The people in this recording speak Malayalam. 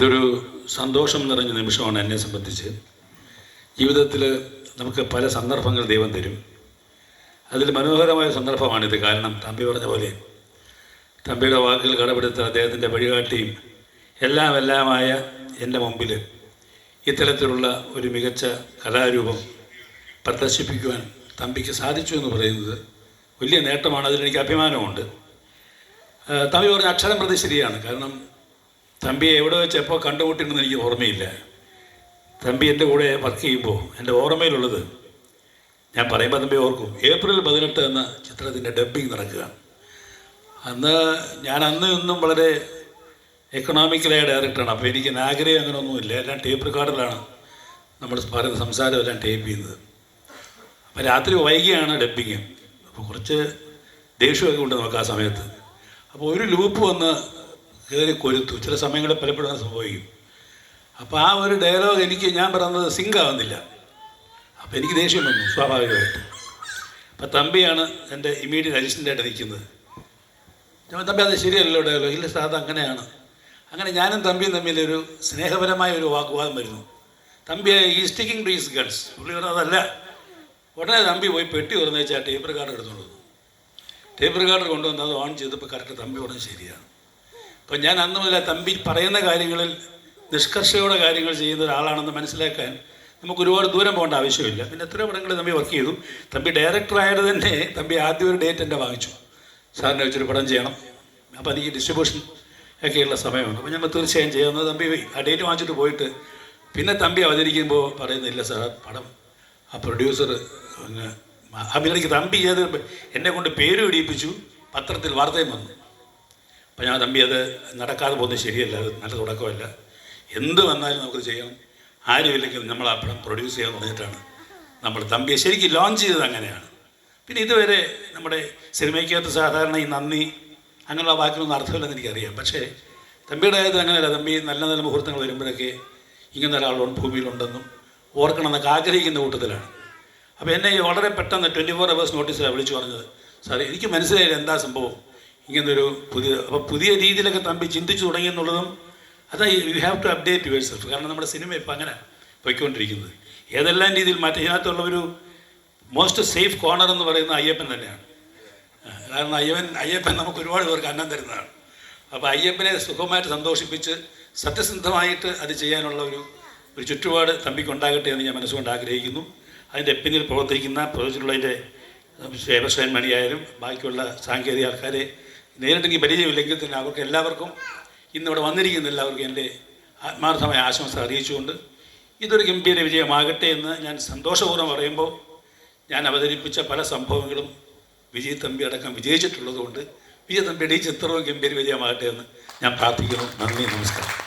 ഇതൊരു സന്തോഷം നിറഞ്ഞ നിമിഷമാണ് എന്നെ സംബന്ധിച്ച്. ജീവിതത്തിൽ നമുക്ക് പല സന്ദർഭങ്ങൾ ദൈവം തരും. അതിൽ മനോഹരമായ സന്ദർഭമാണിത്. കാരണം തമ്പി പറഞ്ഞ പോലെ തമ്പിയുടെ വാക്കുകൾ കടപിടുത്ത അദ്ദേഹത്തിന്റെ വഴികാട്ടിയും എല്ലാം എല്ലാമായ എന്റെ മുമ്പിൽ ഇത്തരത്തിലുള്ള ഒരു മികച്ച കലാരൂപം പ്രദർശിപ്പിക്കുവാൻ തമ്പിക്ക് സാധിച്ചു എന്ന് പറയുന്നത് വലിയ നേട്ടമാണ്. അതിലെനിക്ക് അഭിമാനമുണ്ട്. തമ്പി പറഞ്ഞ അക്ഷരം പ്രതി ശരിയാണ്. കാരണം തമ്പിയെ എവിടെ വെച്ച് എപ്പോൾ കണ്ടുമുട്ടിണ്ടെന്ന് എനിക്ക് ഓർമ്മയില്ല. തമ്പി എന്റെ കൂടെ വർക്ക് ചെയ്യുമ്പോൾ എന്റെ ഓർമ്മയിലുള്ളത് ഞാൻ പറയുമ്പോൾ തമ്പി ഓർക്കും ഏപ്രിൽ പതിനെട്ട് എന്ന ചിത്രത്തിന്റെ ഡബ്ബിങ് നടക്കുകയാണ് അന്ന് ഞാൻ അന്ന് ഇന്നും വളരെ എക്കണോമിക്കലായ ഡയറക്ടറാണ് അപ്പോൾ എനിക്ക് ആഗ്രഹം അങ്ങനെ ഒന്നുമില്ല എല്ലാം ടേപ്പ് റെക്കോർഡിലാണ് നമ്മൾ പറയുന്ന സംസാരം എല്ലാം ടേപ്പ് ചെയ്യുന്നത്. അപ്പോൾ രാത്രി വൈകിയാണ് ഡബ്ബിങ് അപ്പോൾ കുറച്ച് ദേഷ്യമൊക്കെ ഉണ്ട് നമുക്ക് ആ സമയത്ത്. അപ്പോൾ ഒരു ലൂപ്പ് വന്ന് കയറി കൊരുത്തു. ചില സമയങ്ങളിൽ പലപ്പോഴും സംഭവിക്കും. അപ്പോൾ ആ ഒരു ഡയലോഗ് എനിക്ക് ഞാൻ പറയുന്നത് സിങ്ക് ആവുന്നില്ല. അപ്പോൾ എനിക്ക് ദേഷ്യം വന്നു സ്വാഭാവികമായിട്ട്. അപ്പം തമ്പിയാണ് എന്റെ ഇമ്മീഡിയറ്റ് അസിസ്റ്റന്റായിട്ട് നിൽക്കുന്നത്. ഞാൻ തമ്പി അത് ശരിയല്ലോ ഡയലോഗ് ഇല്ല സാർ അത് അങ്ങനെയാണ്. അങ്ങനെ ഞാനും തമ്പിയും തമ്മിൽ ഒരു സ്നേഹപരമായ ഒരു വാഗ്വാദം വരുന്നു. തമ്പി ഈ സ്റ്റിക്കിംഗ് ടു ഈസ് ഗൺസ് പുള്ളി അതല്ല. ഉടനെ തമ്പി പോയി പെട്ടി തുറന്നു വെച്ചാൽ ടേപ്പ് കാർഡ് എടുത്തോണ്ട് വന്നു. ടേപ്പ് റെക്കാർഡർ കൊണ്ടുവന്ന് അത് ഓൺ ചെയ്തപ്പോൾ കറക്റ്റ് തമ്പി ഉടനെ ശരിയാണ്. അപ്പം ഞാൻ അന്ന് മുതൽ തമ്പി പറയുന്ന കാര്യങ്ങളിൽ നിഷ്കർഷയോടെ കാര്യങ്ങൾ ചെയ്യുന്ന ഒരാളാണെന്ന് മനസ്സിലാക്കാൻ നമുക്ക് ഒരുപാട് ദൂരം പോകേണ്ട ആവശ്യമില്ല. പിന്നെ എത്ര പടങ്ങൾ തമ്പി വർക്ക് ചെയ്തു. തമ്പി ഡയറക്ടറായത് തന്നെ തമ്പി ആദ്യം ഒരു ഡേറ്റ് എന്റെ വാങ്ങിച്ചു. സാറിനെ വെച്ചൊരു പടം ചെയ്യണം. അപ്പോൾ എനിക്ക് ഡിസ്ട്രിബ്യൂഷൻ ഒക്കെയുള്ള സമയമുണ്ട്. അപ്പോൾ ഞങ്ങൾ തീർച്ചയായും ചെയ്യാവുന്നത് തമ്പി ആ ഡേറ്റ് വാങ്ങിച്ചിട്ട് പോയിട്ട് പിന്നെ തമ്പി അവതരിക്കുമ്പോൾ പറയുന്നില്ല സാർ പടം ആ പ്രൊഡ്യൂസർ അഭിനയിക്ക് തമ്പി ചെയ്ത് എന്നെ കൊണ്ട് പേര് പിടിപ്പിച്ചു. പത്രത്തിൽ വാർത്തയും വന്നു. അപ്പം ഞാൻ തമ്പി അത് നടക്കാതെ പോകുന്നത് ശരിയല്ല അത് നല്ല തുടക്കമല്ല. എന്ത് വന്നാലും നമുക്ക് ചെയ്യണം ആരുമില്ലെങ്കിൽ നമ്മൾ ആ പടം പ്രൊഡ്യൂസ് ചെയ്യാൻ പറഞ്ഞിട്ടാണ് നമ്മൾ തമ്പിയെ ശരിക്കും ലോഞ്ച് ചെയ്തത് അങ്ങനെയാണ്. പിന്നെ ഇതുവരെ നമ്മുടെ സിനിമയ്ക്കകത്ത് സാധാരണ ഈ നന്ദി അങ്ങനെയുള്ള വാക്കിനൊന്നും അർത്ഥമില്ലെന്ന് എനിക്കറിയാം. പക്ഷേ തമ്പിയുടെ കാര്യത്തിൽ അങ്ങനെയല്ല. തമ്പി നല്ല നല്ല മുഹൂർത്തങ്ങൾ വരുമ്പോഴൊക്കെ ഇങ്ങനെ ഒരാളുണ്ട് ഭൂമിയിലുണ്ടെന്നും ഓർക്കണമെന്നൊക്കെ ആഗ്രഹിക്കുന്ന കൂട്ടത്തിലാണ്. അപ്പോൾ എന്നെ വളരെ പെട്ടെന്ന് ട്വന്റി ഫോർ അവേഴ്സ് നോട്ടീസിലാണ് വിളിച്ചു പറഞ്ഞത്. സാറേ എനിക്ക് മനസ്സിലായില്ല എന്താ സംഭവം. ഇങ്ങനൊരു പുതിയ അപ്പോൾ പുതിയ രീതിയിലൊക്കെ തമ്പി ചിന്തിച്ചു തുടങ്ങി എന്നുള്ളതും അതാ you have to update yourself കാരണം നമ്മുടെ സിനിമ ഇപ്പം അങ്ങനെ പോയിക്കൊണ്ടിരിക്കുന്നത്. ഏതെല്ലാം രീതിയിൽ മാറ്റി ഇതിനകത്തുള്ള ഒരു മോസ്റ്റ് സേഫ് കോർണർ എന്ന് പറയുന്ന അയ്യപ്പൻ തന്നെയാണ്. കാരണം അയ്യപ്പൻ അയ്യപ്പൻ നമുക്ക് ഒരുപാട് പേർക്ക് അന്നം തരുന്നതാണ്. അപ്പോൾ അയ്യപ്പനെ സുഖമായിട്ട് സന്തോഷിപ്പിച്ച് സത്യസന്ധമായിട്ട് അത് ചെയ്യാനുള്ള ഒരു ഒരു ചുറ്റുപാട് തമ്പിക്കുണ്ടാകട്ടെ എന്ന് ഞാൻ മനസ്സുകൊണ്ട് ആഗ്രഹിക്കുന്നു. അതിന്റെ പിന്നിൽ പ്രവർത്തിക്കുന്ന പ്രവർത്തിച്ചിട്ടുള്ളതിന്റെ സേവസ്വയൻ മണിയായാലും ബാക്കിയുള്ള സാങ്കേതിക ആൾക്കാരെ നേരിട്ട് എനിക്ക് പരിചയമില്ലെങ്കിൽ തന്നെ അവർക്ക് എല്ലാവർക്കും ഇന്നിവിടെ വന്നിരിക്കുന്ന എല്ലാവർക്കും എന്റെ ആത്മാർത്ഥമായ ആശംസ അറിയിച്ചുകൊണ്ട് ഇതൊരു ഗംഭീര വിജയമാകട്ടെ എന്ന് ഞാൻ സന്തോഷപൂർവം പറയുമ്പോൾ ഞാൻ അവതരിപ്പിച്ച പല സംഭവങ്ങളും വിജയ് തമ്പി അടക്കം വിജയിച്ചിട്ടുള്ളതുകൊണ്ട് വിജയ് തമ്പിയുടെ ഈ ചിത്രവും ഗംഭീര വിജയമാകട്ടെ എന്ന് ഞാൻ പ്രാർത്ഥിക്കുന്നു. നന്ദി നമസ്കാരം.